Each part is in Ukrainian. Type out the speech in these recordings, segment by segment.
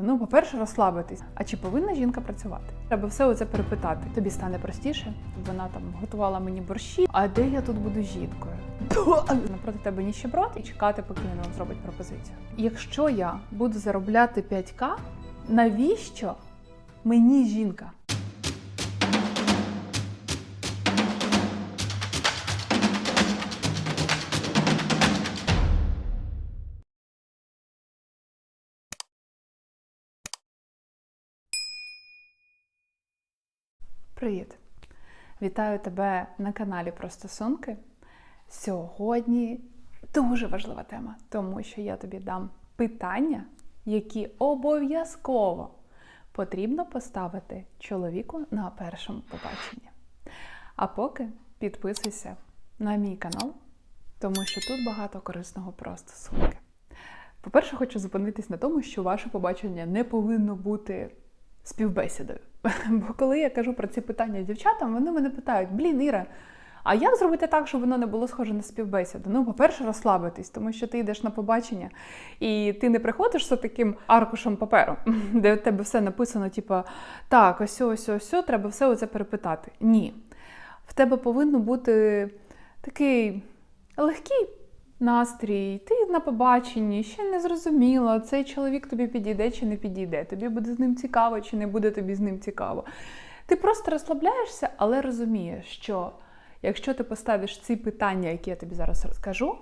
Ну, по-перше, розслабитись. А чи повинна жінка працювати? Треба все оце перепитати. Тобі стане простіше. Вона там готувала мені борщі. А де я тут буду жінкою? Напроти тебе ніщеброд і чекати, поки він вам зробить пропозицію. Якщо я буду заробляти 5к, навіщо мені жінка? Привіт! Вітаю тебе на каналі Про стосунки. Сьогодні дуже важлива тема, тому що я тобі дам питання, які обов'язково потрібно поставити чоловіку на першому побаченні. А поки підписуйся на мій канал, тому що тут багато корисного про стосунки. По-перше, хочу зупинитись на тому, що ваше побачення не повинно бути співбесідою. Бо коли я кажу про ці питання дівчатам, вони мене питають: блін, Іра, а як зробити так, щоб воно не було схоже на співбесіду? Ну, по-перше, розслабитись, тому що ти йдеш на побачення, і ти не приходиш з таким аркушем паперу, де у тебе все написано, типу, так, ось, ось, ось, ось, треба все оце перепитати. Ні. В тебе повинен бути такий легкий настрій, ти на побаченні, ще не зрозуміло, цей чоловік тобі підійде чи не підійде, тобі буде з ним цікаво чи не буде тобі з ним цікаво. Ти просто розслабляєшся, але розумієш, що якщо ти поставиш ці питання, які я тобі зараз розкажу,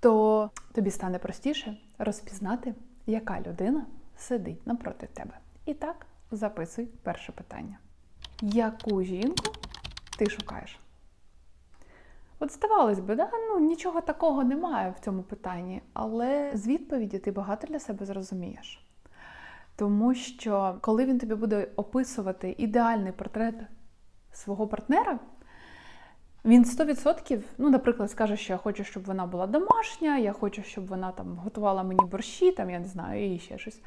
то тобі стане простіше розпізнати, яка людина сидить напроти тебе. І так, записуй перше питання. Яку жінку ти шукаєш? От здавалось би, да? ну, нічого такого немає в цьому питанні, але з відповіді ти багато для себе зрозумієш. Тому що коли він тобі буде описувати ідеальний портрет свого партнера, він 100%, ну, наприклад, скаже, що я хочу, щоб вона була домашня, я хочу, щоб вона там готувала мені борщі, там, я не знаю, і ще щось.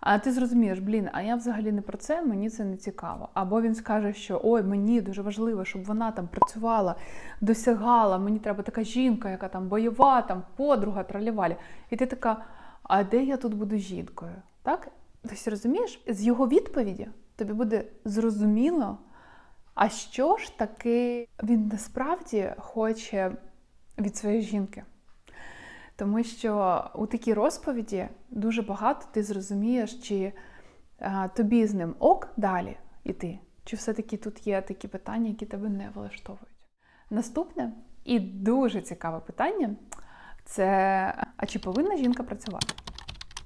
А ти зрозумієш, блін, а я взагалі не про це, мені це не цікаво. Або він скаже, що ой, мені дуже важливо, щоб вона там працювала, досягала, мені треба така жінка, яка там бойова, там подруга, тралівалі. І ти така, а де я тут буду жінкою? Так? Тобто, розумієш, з його відповіді тобі буде зрозуміло, а що ж таки він насправді хоче від своєї жінки. Тому що у такій розповіді дуже багато ти зрозумієш, чи а, тобі з ним ок далі іти, чи все-таки тут є такі питання, які тебе не влаштовують. Наступне і дуже цікаве питання це: а чи повинна жінка працювати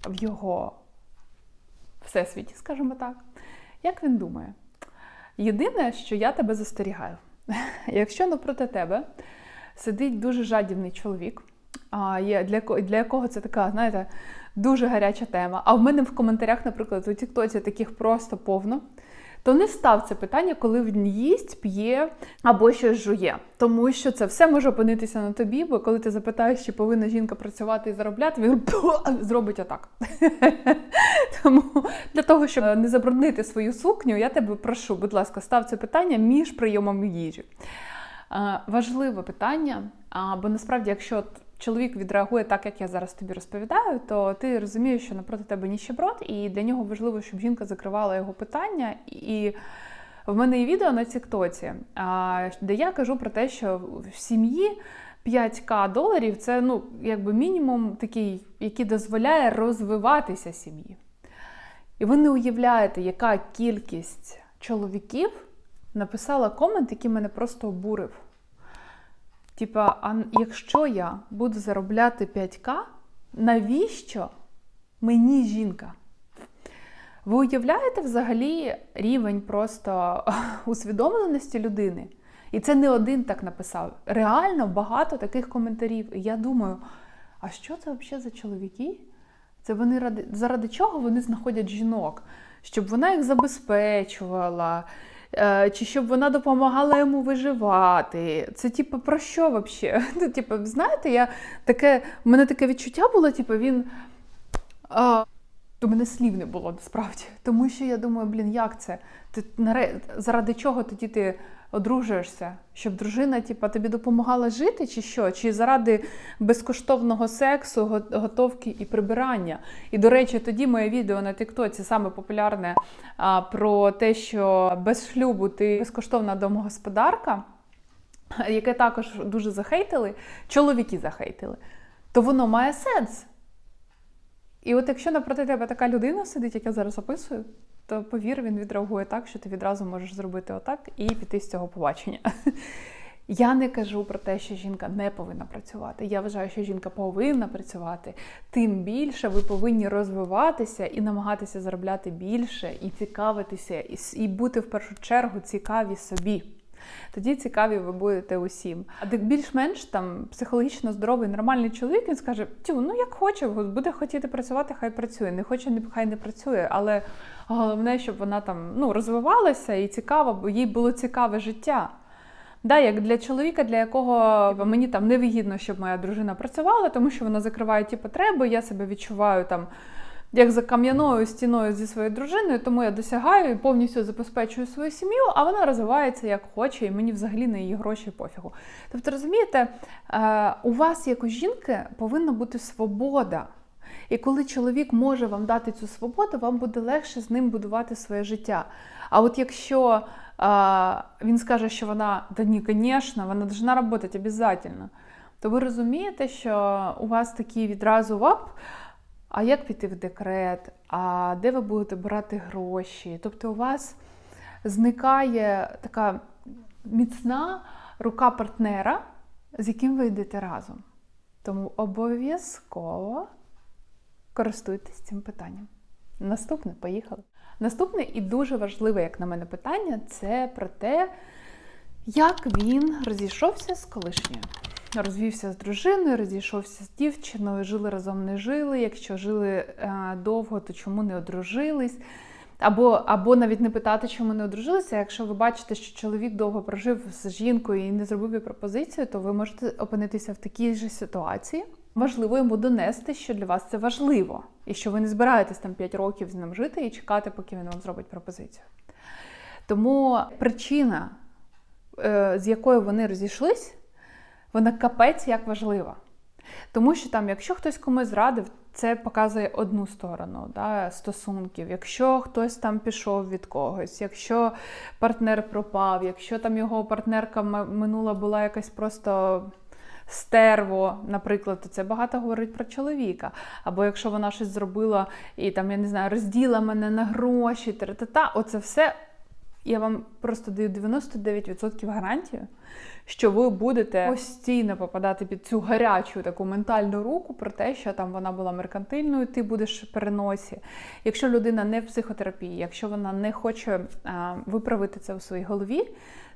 в його всесвіті, скажімо так? Як він думає? Єдине, що я тебе застерігаю, якщо напроти тебе сидить дуже жадібний чоловік, є для, для якого це така, знаєте, дуже гаряча тема. А в мене в коментарях, наприклад, у Тіктоці таких просто повно. То не став це питання, коли він їсть, п'є або щось жує. Тому що це все може опинитися на тобі, бо коли ти запитаєш, чи повинна жінка працювати і заробляти, він зробить отак. Тому для того, щоб не забруднити свою сукню, я тебе прошу, будь ласка, став це питання між прийомом їжі. Е, Важливе питання, бо насправді, якщо чоловік відреагує так, як я зараз тобі розповідаю, то ти розумієш, що напроти тебе ніщеброд, і для нього важливо, щоб жінка закривала його питання. І в мене є відео на Тіктоці, де я кажу про те, що в сім'ї 5к доларів це ну, якби мінімум такий, який дозволяє розвиватися сім'ї. І ви не уявляєте, яка кількість чоловіків написала комент, який мене просто обурив. Типа, а якщо я буду заробляти 5к, навіщо мені жінка? Ви уявляєте взагалі рівень просто усвідомленості людини? І це не один так написав. Реально багато таких коментарів. І я думаю, а що це взагалі за чоловіки? Це вони ради заради чого вони знаходять жінок? Щоб вона їх забезпечувала, чи щоб вона допомагала йому виживати. Це типу про що взагалі? Ну, типу, знаєте, я таке, в мене таке відчуття було, типу, він. А, у мене слів не було насправді. Тому що я думаю, блін, як це? Ти заради чого тоді ти одружуєшся? Щоб дружина типа, тобі допомагала жити, чи що? Чи заради безкоштовного сексу, готовки і прибирання? І до речі, тоді моє відео на Тіктоці саме популярне а, про те, що без шлюбу ти безкоштовна домогосподарка, яке також дуже захейтили, чоловіки захейтили, то воно має сенс. І от якщо напроти тебе така людина сидить, як я зараз описую, то повір, він відреагує так, що ти відразу можеш зробити отак і піти з цього побачення. Я не кажу про те, що жінка не повинна працювати. Я вважаю, що жінка повинна працювати. Тим більше ви повинні розвиватися і намагатися заробляти більше, і цікавитися, і, бути в першу чергу цікаві собі. Тоді цікаві ви будете усім. А де більш-менш там психологічно здоровий, нормальний чоловік, він скаже: Тю, ну як хоче, буде хотіти працювати, хай працює. Не хоче, хай не працює. Але головне, щоб вона там ну, розвивалася і цікава, бо їй було цікаве життя. Да, як для чоловіка, для якого типу, мені там невигідно, щоб моя дружина працювала, тому що вона закриває ті потреби, я себе відчуваю там як за кам'яною стіною зі своєю дружиною, тому я досягаю і повністю забезпечую свою сім'ю, а вона розвивається як хоче, і мені взагалі на її гроші пофігу. Тобто, розумієте, е, у вас, як у жінки, повинна бути свобода. І коли чоловік може вам дати цю свободу, вам буде легше з ним будувати своє життя. А от якщо а, він скаже, що вона, да ні, звісно, вона повинна працювати обов'язково, то ви розумієте, що у вас такі відразу вап, а як піти в декрет, а де ви будете брати гроші? Тобто у вас зникає така міцна рука партнера, з яким ви йдете разом. Тому обов'язково користуйтесь цим питанням. Наступне, поїхали. Наступне і дуже важливе, як на мене, питання це про те, як він розійшовся з колишньою. Розвівся з дружиною, розійшовся з дівчиною, жили разом, не жили. Якщо жили е, довго, то чому не одружились? Або, або навіть не питати, чому не одружилися. Якщо ви бачите, що чоловік довго прожив з жінкою і не зробив їй пропозицію, то ви можете опинитися в такій же ситуації. Важливо йому донести, що для вас це важливо, і що ви не збираєтесь там 5 років з ним жити і чекати, поки він вам зробить пропозицію. Тому причина, е, з якою вони розійшлись, вона капець як важлива. Тому що там, якщо хтось комусь зрадив, це показує одну сторону да, стосунків. Якщо хтось там пішов від когось, якщо партнер пропав, якщо там його партнерка минула була якась просто стерво, наприклад, то це багато говорить про чоловіка. Або якщо вона щось зробила і там, я не знаю, розділа мене на гроші, та-та-та, оце все. Я вам просто даю 99% гарантію, що ви будете постійно попадати під цю гарячу таку ментальну руку про те, що там вона була меркантильною, ти будеш переносі. Якщо людина не в психотерапії, якщо вона не хоче а, виправити це в своїй голові,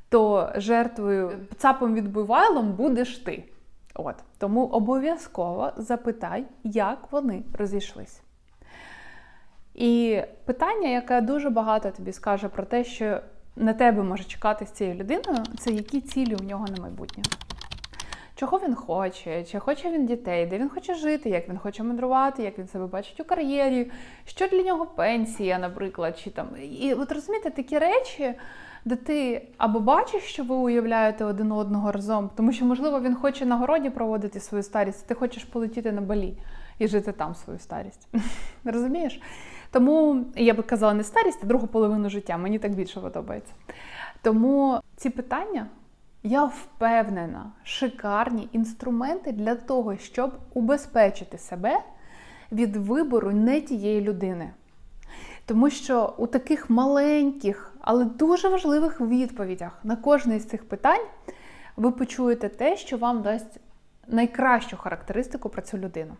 то жертвою цапом відбивайлом будеш ти. От тому обов'язково запитай, як вони розійшлись. І питання, яке дуже багато тобі скаже про те, що на тебе може чекати з цією людиною, це які цілі у нього на майбутнє. Чого він хоче, чи хоче він дітей, де він хоче жити, як він хоче мандрувати, як він себе бачить у кар'єрі, що для нього пенсія, наприклад, чи там. І от розумієте, такі речі, де ти або бачиш, що ви уявляєте один одного разом, тому що, можливо, він хоче на городі проводити свою старість, а ти хочеш полетіти на балі і жити там свою старість. Розумієш? Тому я би казала не старість, а другу половину життя. Мені так більше подобається. Тому ці питання, я впевнена, шикарні інструменти для того, щоб убезпечити себе від вибору не тієї людини. Тому що у таких маленьких, але дуже важливих відповідях на кожне з цих питань ви почуєте те, що вам дасть найкращу характеристику про цю людину.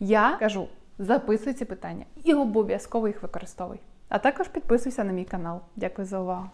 Я кажу, записуй ці питання і обов'язково їх використовуй. А також підписуйся на мій канал. Дякую за увагу.